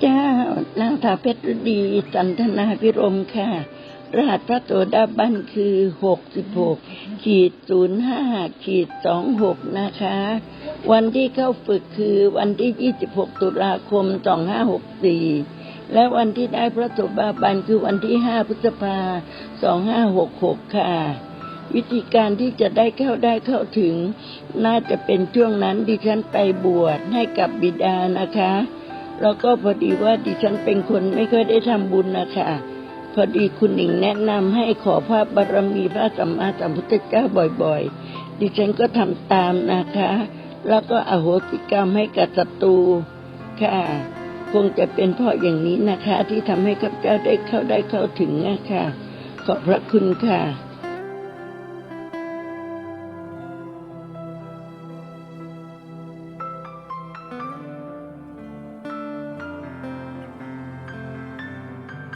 เจ้านางถาเพชรดีสันทนาพิรมค่ะ รหัสพระโสดาบันคือหกสิบหกขีดศูนย์ห้าขีดสองหกนะคะ วันที่เข้าฝึกคือวันที่ยี่สิบหกตุลาคมสองห้าหกสี่และวันที่ได้พระโสดาบันคือวันที่ห้าพฤษภาสองห้าหกหกค่ะ วิธีการที่จะได้เข้าได้เข้าถึง น่าจะเป็นช่วงนั้นดิฉันไปบวชให้กับบิดานะคะ แล้วก็พอดีว่าดิฉันเป็นคนไม่เคยได้ทำบุญนะคะพอดีคุณหนิงแนะนำให้ขอพระบารมีพระสัมมาสัมพุทธเจ้าบ่อยๆ ดิฉันก็ทำตามนะคะ แล้วก็อโหสิกรรมให้กับศัตรูค่ะ คงจะเป็นเพราะอย่างนี้นะคะ ที่ทำให้ข้าพเจ้าได้เข้าได้เข้าถึงนะคะขอบพระคุณค่ะ